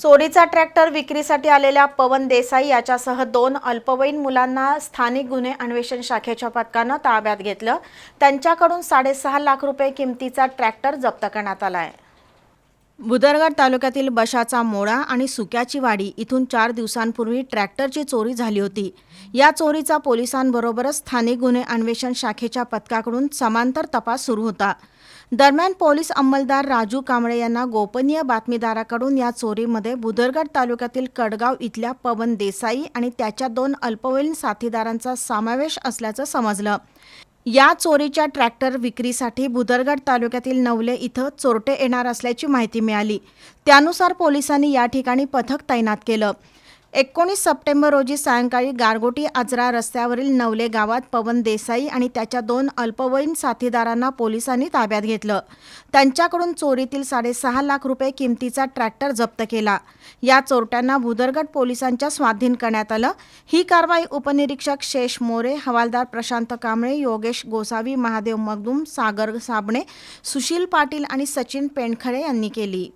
चोरीचा ट्रॅक्टर विक्रीसाठी आलेल्या पवन देसाई याच्यासह दोन अल्पवयीन मुलांना स्थानिक गुन्हे अन्वेषण शाखेच्या पथकानं ताब्यात घेतलं. त्यांच्याकडून साडेसहा लाख रुपये किमतीचा ट्रॅक्टर जप्त करण्यात आला आहे बुदरगड तालुक्यातील बशाचा मोळा आणि सुक्याची वाडी इथून चार दिवसांपूर्वी ट्रॅक्टरची चोरी झाली होती. या चोरीचा पोलिसांबरोबरच स्थानिक गुन्हे अन्वेषण शाखेच्या पथकाकडून समांतर तपास सुरू होता. दरम्यान पोलीस अंमलदार राजू कांबळे यांना गोपनीय बातमीदाराकडून या चोरीमध्ये बुदरगड तालुक्यातील कडगाव इथल्या पवन देसाई आणि त्याच्या दोन अल्पवयीन साथीदारांचा समावेश असल्याचं समजलं. या चोरीच्या ट्रॅक्टर विक्रीसाठी भुदरगड तालुक्यातील नवले इथं चोरटे येणार असल्याची माहिती मिळाली. त्यानुसार पोलिसांनी या ठिकाणी पथक तैनात केलं. एकोणीस सप्टेंबर रोजी सायंकाळी गारगोटी आजरा रस्त्यावरील नवले गावात पवन देसाई आणि त्याच्या दोन अल्पवयीन साथीदारांना पोलिसांनी ताब्यात घेतलं. त्यांच्याकडून चोरीतील साडेसहा लाख रुपये किमतीचा ट्रॅक्टर जप्त केला. या चोरट्यांना भुदरगड पोलिसांच्या स्वाधीन करण्यात आलं. ही कारवाई उपनिरीक्षक शेष मोरे हवालदार प्रशांत कांबळे योगेश गोसावी महादेव मगदूम सागर साबणे सुशील पाटील आणि सचिन पेंडखळे यांनी केली.